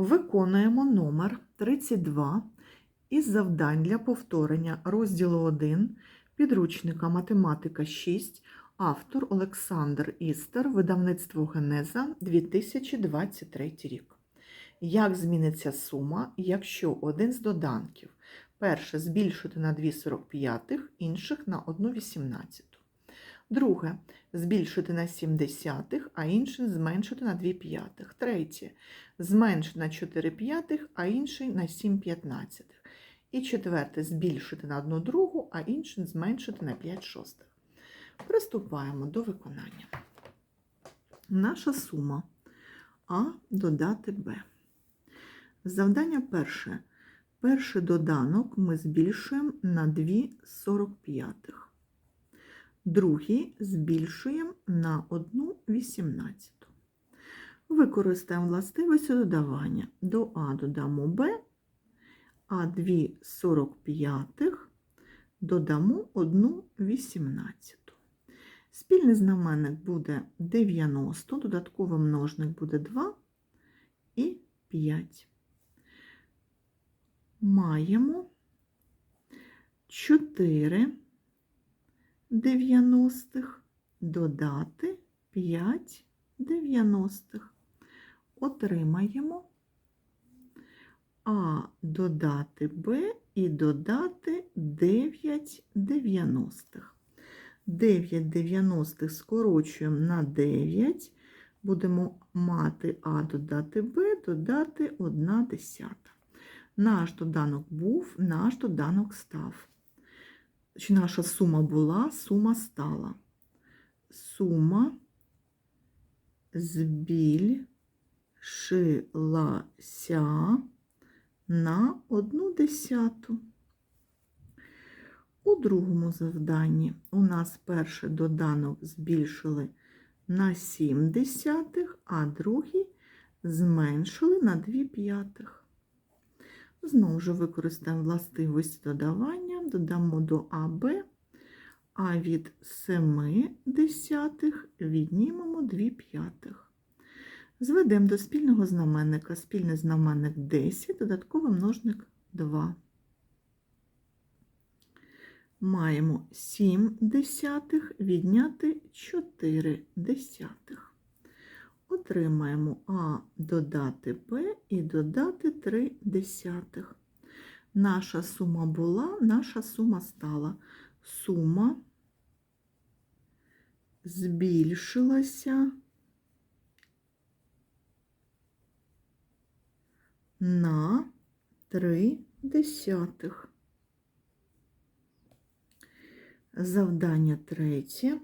Виконуємо номер 32 із завдань для повторення розділу 1 підручника Математика 6, автор Олександр Істер, видавництво Генеза 2023 рік. Як зміниться сума, якщо один з доданків перше збільшити на 2,45, інших на 1,18? Друге збільшити на 7 десятих, а інший зменшити на 2 п'ятих. Третє зменшити на 4 п'ятих, а інший на 7 п'ятнадцятих. І четверте збільшити на 1 другу, а інший зменшити на 5 шостих. Приступаємо до виконання. Наша сума А додати Б. Завдання перше. Перший доданок ми збільшуємо на 2,45. Другий збільшуємо на 1,18. Використаємо властивості додавання. До А додамо Б, а 2,45 додамо 1,18. Спільний знаменник буде 90, додатковий множник буде 2 і 5. Маємо 4 дев'яностих додати 5 дев'яностих. Отримаємо А додати Б і додати 9 дев'яностих. 9 дев'яностих скорочуємо на 9. Будемо мати А додати Б, додати 1 десята. Наш доданок був, наш доданок став. Чи наша сума була, сума стала. Сума збільшилася на одну десяту. У другому завданні у нас перший доданок збільшили на 7 десятих, а другий зменшили на 2 п'ятих. Знову ж використаємо властивість додавання, додамо до АБ, а від 7 десятих віднімемо 2 п'ятих. Зведемо до спільного знаменника. Спільний знаменник 10, додатковий множник 2. Маємо 7 десятих відняти 4 десятих. Отримаємо А додати Б і додати 3 десятих. Наша сума була, наша сума стала. Сума збільшилася на 3 десятих. Завдання третє.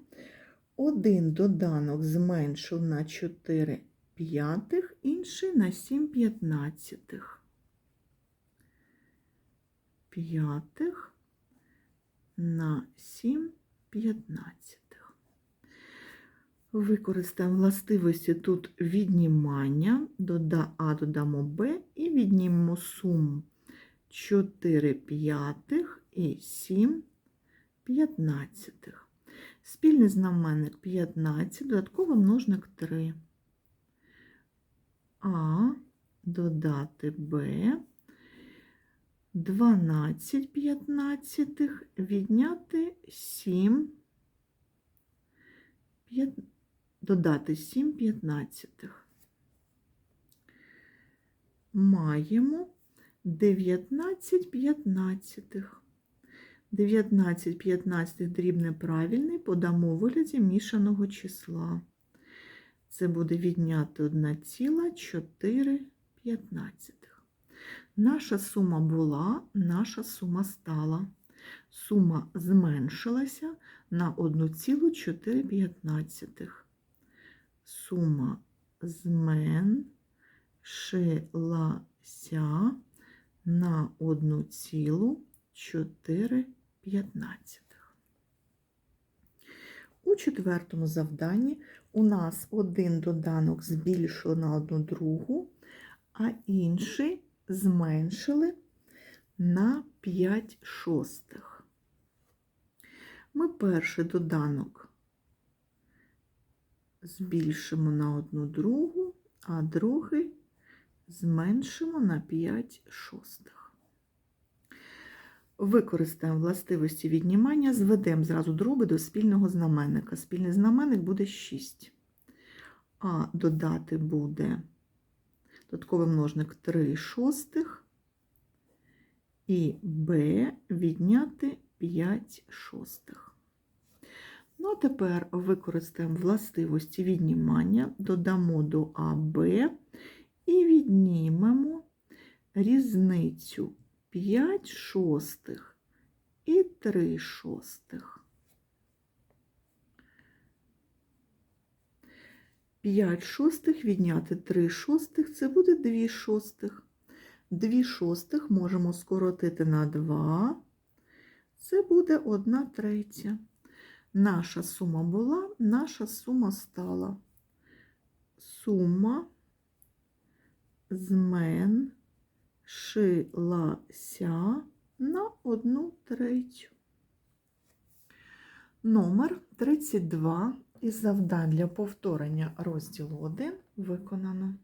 Один доданок зменшив на 4 п'ятих, інший на 7 п'ятнадцятих. П'ятих на 7 п'ятнадцятих. Використаємо властивості тут віднімання, дода А додамо Б і віднімемо суму 4 п'ятих і 7 п'ятнадцятих. Спільний знаменник 15, додатковий множник 3. А додати Б, 12 п'ятнадцятих, відняти 7, 5, додати 7 п'ятнадцятих. Маємо 19 п'ятнадцятих. 19 15 дрібне правильний подамо вигляді мішаного числа. Це буде відняти 1,4. Наша сума була, наша сума стала. Сума зменшилася на 1,4. Сума зменшилася на 1,4. У четвертому завданні у нас один доданок збільшили на одну другу, а інший зменшили на 5 шостих. Ми перший доданок збільшимо на одну другу, а другий зменшимо на 5 шостих. Використаємо властивості віднімання, зведемо зразу дроби до спільного знаменника. Спільний знаменник буде 6. А додати буде додатковий множник 3 шостих. І Б відняти 5 шостих. Ну, а тепер використаємо властивості віднімання, додамо до АБ і віднімемо різницю 5 шостих і 3 шостих. 5 шостих відняти 3 шостих це буде 2 шостих. 2 шостих можемо скоротити на 2. Це буде 1 третя. Наша сума була, наша сума стала. Сума зменшилася на 1 третю. Номер 32 із завдань для повторення розділу 1 виконано.